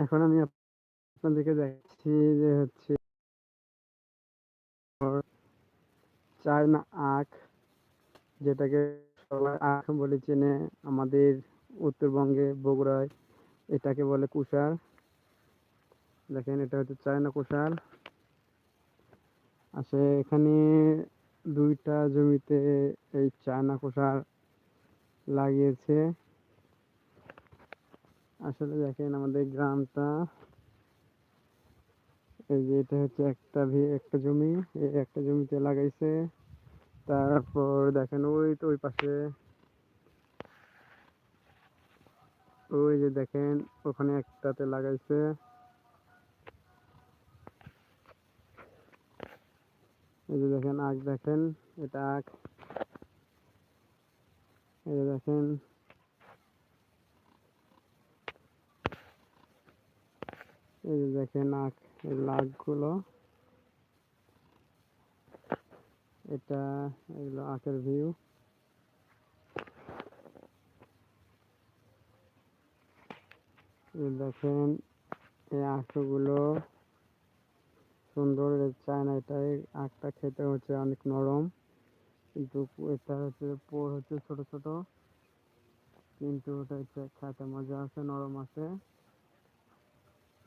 এখন আমি আপনাদেরকে দেখাচ্ছি যে হচ্ছে চায়না আখ, যেটাকে সবাই আখ বলে চেনে আমাদের উত্তরবঙ্গে বগুড়ায়, এটাকে বলে কুষার। দেখেন, এটা হচ্ছে চায়না কুষার। আসে এখানে দুইটা জমিতে এই চায়না কুষার লাগিয়েছে। আসলে দেখেন আমাদের গ্রামটা, এই যে এটা হচ্ছে একটা একটা জমি, এই একটা জমিতে লাগাইছে। তারপর দেখেন ওই তো ওই পাশে, ওই যে দেখেন ওখানে একটাতে লাগাইছে। এই যে দেখেন আখ দেখেন, এটা আখ। এই যে দেখেন এই যে দেখেন আখ এগুলো আখগুলো এটা এগুলো আখের ভিউ। দেখেন এই আখগুলো। সুন্দর চায়না এটা আখটা খেতে হচ্ছে অনেক নরম। কিন্তু এটা হচ্ছে পোর হচ্ছে ছোট ছোট। কিন্তু ওটা হচ্ছে খেতে মজা আছে, নরম আছে।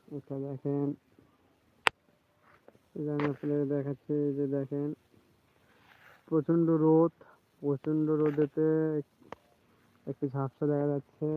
এটা দেখেন। আমি আপনাদের দেখাচ্ছি যে দেখেন প্রচণ্ড রোদ প্রচণ্ড রোদেতে একটি ঝাপসা দেখা যাচ্ছে।